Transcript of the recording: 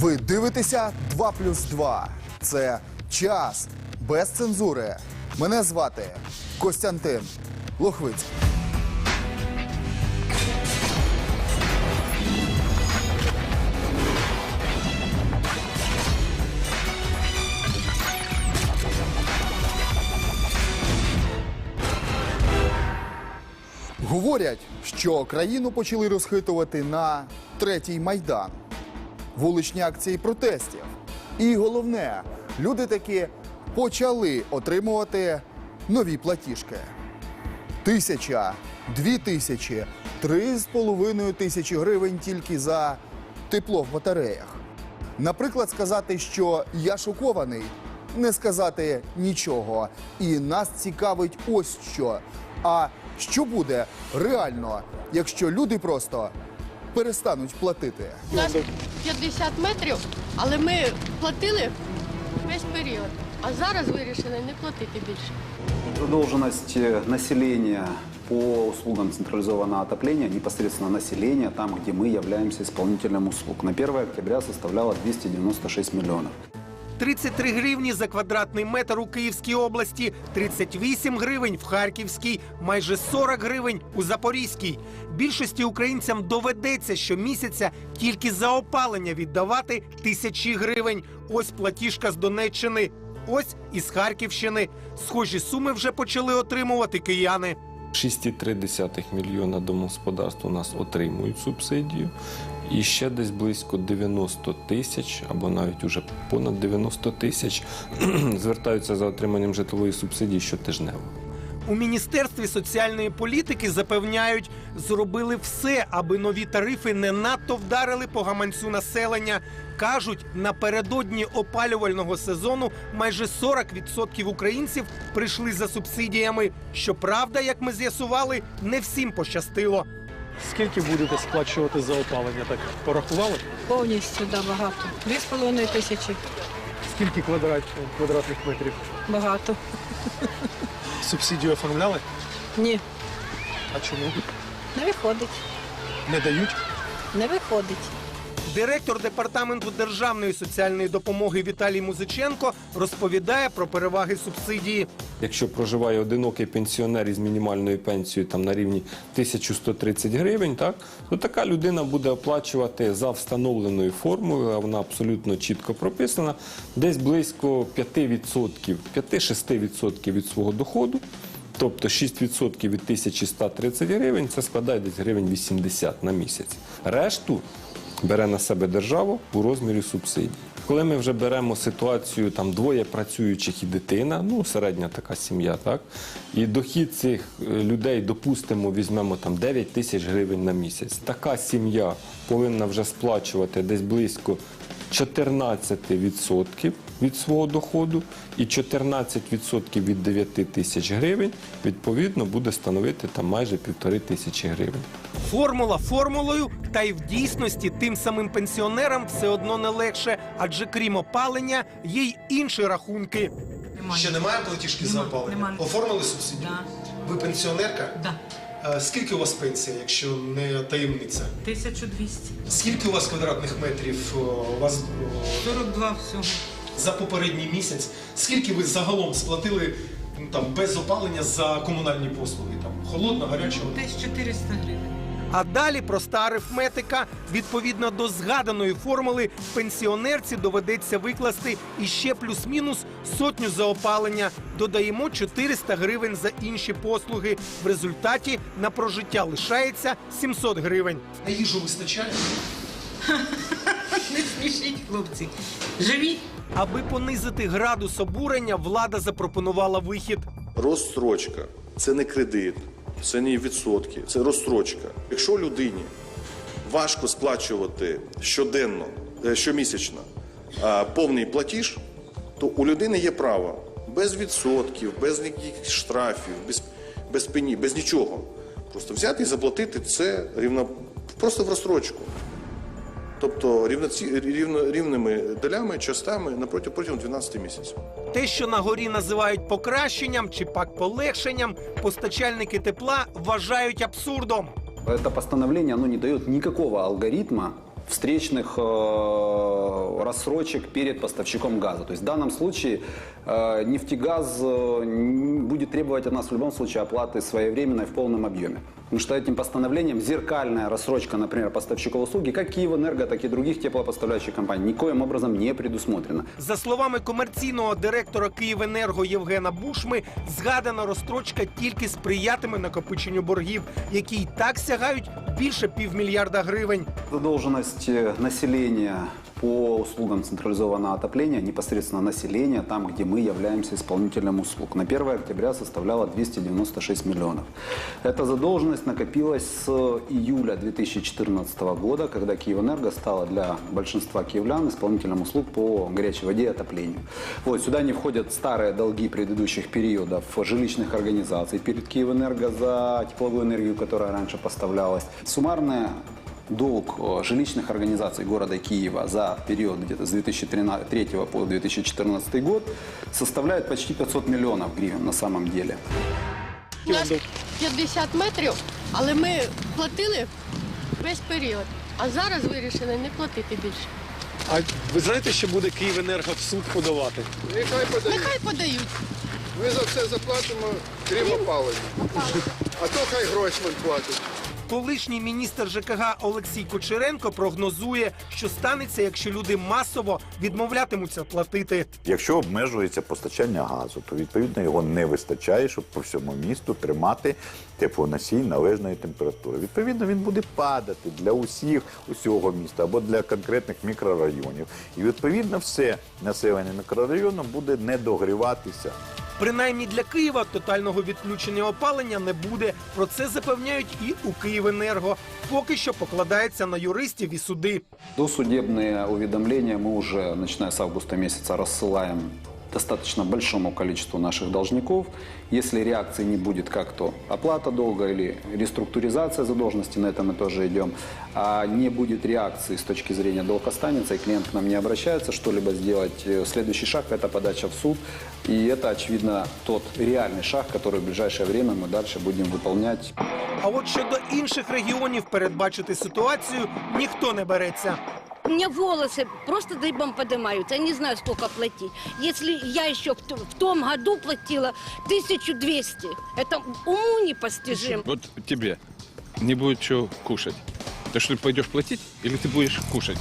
Ви дивитеся 2 плюс 2. Це час без цензури. Мене звати Костянтин Лохвицький. Говорять, що країну почали розхитувати на третій майдан, вуличні акції протестів. І головне, люди таки почали отримувати нові платіжки. Тисяча, дві тисячі, три з половиною тисячі гривень тільки за тепло в батареях. Наприклад, сказати, що я шокований, не сказати нічого. І нас цікавить ось що. А що буде реально, якщо люди просто перестануть платити? У нас 50 метрів, але ми платили весь період. А зараз вирішили не платити більше. Задолженность населення населения по услугам централизованного отопления, непосредственно населения, там, где мы являемся исполнителем услуг, на 1 октября составляла 296 миллионов. 33 гривні за квадратний метр у Київській області, 38 гривень в Харківській, майже 40 гривень у Запорізькій. Більшості українцям доведеться щомісяця тільки за опалення віддавати тисячі гривень. Ось платіжка з Донеччини, ось із Харківщини. Схожі суми вже почали отримувати кияни. 6,3 мільйона домогосподарств у нас отримують субсидію. І ще десь близько 90 тисяч, або навіть уже понад 90 тисяч звертаються за отриманням житлової субсидії щотижнево. У міністерстві соціальної політики запевняють, зробили все, аби нові тарифи не надто вдарили по гаманцю населення. кажуть, напередодні опалювального сезону майже 40% українців прийшли за субсидіями. Щоправда, як ми з'ясували, не всім пощастило. Скільки будете сплачувати за опалення? Так порахували? Повністю да, багато. Дві з половиною тисячі. Скільки квадрат, квадратних метрів? Багато. Субсидію оформляли? Ні, А чому? не виходить. Не дають? Не виходить. Директор департаменту державної соціальної допомоги Віталій Музиченко розповідає про переваги субсидії. Якщо проживає одинокий пенсіонер із мінімальною пенсією там на рівні 1130 гривень, так то така людина буде оплачувати за встановленою формою, а вона абсолютно чітко прописана, десь близько 5%, 5-6% від свого доходу. Тобто 6% від 1130 гривень це складає десь гривень 80 на місяць. Решту бере на себе держава у розмірі субсидій. Коли ми вже беремо ситуацію там двоє працюючих і дитина, ну середня така сім'я, так і дохід цих е, людей, допустимо, візьмемо там 9 тисяч гривень на місяць. Така сім'я повинна вже сплачувати десь близько 14% від свого доходу, і 14% від 9 тисяч гривень відповідно буде становити там майже півтори тисячі гривень. Формула формулою, та й в дійсності тим самим пенсіонерам все одно не легше, адже крім опалення є й інші рахунки. Ще немає платіжки за опалення? Оформили субсидію? Да. Ви пенсіонерка? Да. Е, Скільки у вас пенсія, якщо не таємниця? 1200. Скільки у вас квадратних метрів у вас 42 всього. за попередній місяць? Скільки ви загалом сплатили ну, там без опалення за комунальні послуги? Там холодна, гаряча? Десь 400 гривень. А далі проста арифметика. Відповідно до згаданої формули, пенсіонерці доведеться викласти іще плюс-мінус сотню за опалення. Додаємо 400 гривень за інші послуги. В результаті на прожиття лишається 700 гривень. На їжу вистачає? Не смішіть, хлопці. Живіть. Аби понизити градус обурення, влада запропонувала вихід. Розстрочка це не кредит, це не відсотки, це розстрочка. Якщо людині важко сплачувати щоденно, е, щомісячно повний платіж, то у людини є право без відсотків, без ніяких штрафів, без, без пені, без нічого. Просто взяти і заплатити це рівно, просто в розстрочку Тобто рівноці, рівно, рівними долями, частами напроти протягом 12 місяців. Те, що на горі називають покращенням чи пак полегшенням, постачальники тепла вважають абсурдом. Это постановление оно не дает никакого алгоритма встречных э, рассрочек перед поставщиком газа. То есть в данном случае э, нефтегаз э, н- будет требовать от нас в любом случае оплаты своевременной в полном объеме. Потому что этим постановлением зеркальная рассрочка, например, поставщиков услуги, как Киевэнерго, так и других теплопоставляющих компаний, никоим образом не предусмотрена. За словами комерційного директора Київенерго Євгена Бушми, згадана розстрочка тільки сприятиме накопиченню боргів, які й так сягають більше півмільярда гривень. Задолженность э, населения по услугам централизованного отопления, непосредственно населения, там, где мы являемся исполнителем услуг, на 1 октября составляла 296 миллионов. Эта задолженность накопилась с июля 2014 года, когда Киевэнерго стала для большинства киевлян исполнителем услуг по горячей воде и отоплению. Вот, сюда не входят старые долги предыдущих периодов жилищных организаций перед Киевэнерго за тепловую энергию, которая раньше поставлялась. Суммарная долг э, жилищных организаций города Киева за период где-то с 2003 по 2014 год составляет почти 500 миллионов гривен на самом деле. У нас 50 метрів, але ми платили весь період. А зараз вирішили не платити більше. А ви знаєте, що буде Київенерго в суд подавати? Нехай подають. Нехай подають. Ми за все заплатимо, крім опалення. А то хай Гройсман платить. Колишній міністр ЖКГ Олексій Кучеренко прогнозує, що станеться, якщо люди масово відмовлятимуться платити. Якщо обмежується постачання газу, то відповідно його не вистачає, щоб по всьому місту тримати теплоносій належної температури. Відповідно, він буде падати для усіх усього міста або для конкретних мікрорайонів. І відповідно все населення мікрорайону буде не догріватися. Принаймні для Києва тотального відключення опалення не буде. Про це запевняють і у Київенерго. Поки що покладається на юристів і суди. Досудебные уведомления мы уже, начиная с августа месяца, рассылаем достаточно большому количеству наших должников. Если реакции не будет как-то оплата долга или реструктуризация задолженности, на это мы тоже идем, а не будет реакции с точки зрения долг останется, и клиент к нам не обращается что-либо сделать, э, следующий шаг – это подача в суд. И это, очевидно, тот реальный шаг, который в ближайшее время мы дальше будем выполнять. А от щодо інших регіонів передбачити ситуацію ніхто не береться. У меня волосы просто дыбом поднимаются. Я не знаю, сколько платить. Если я еще в, т- в том году платила 1200, это уму непостижимо. Вот тебе не будет что кушать. Ты что, пойдешь платить или ты будешь кушать?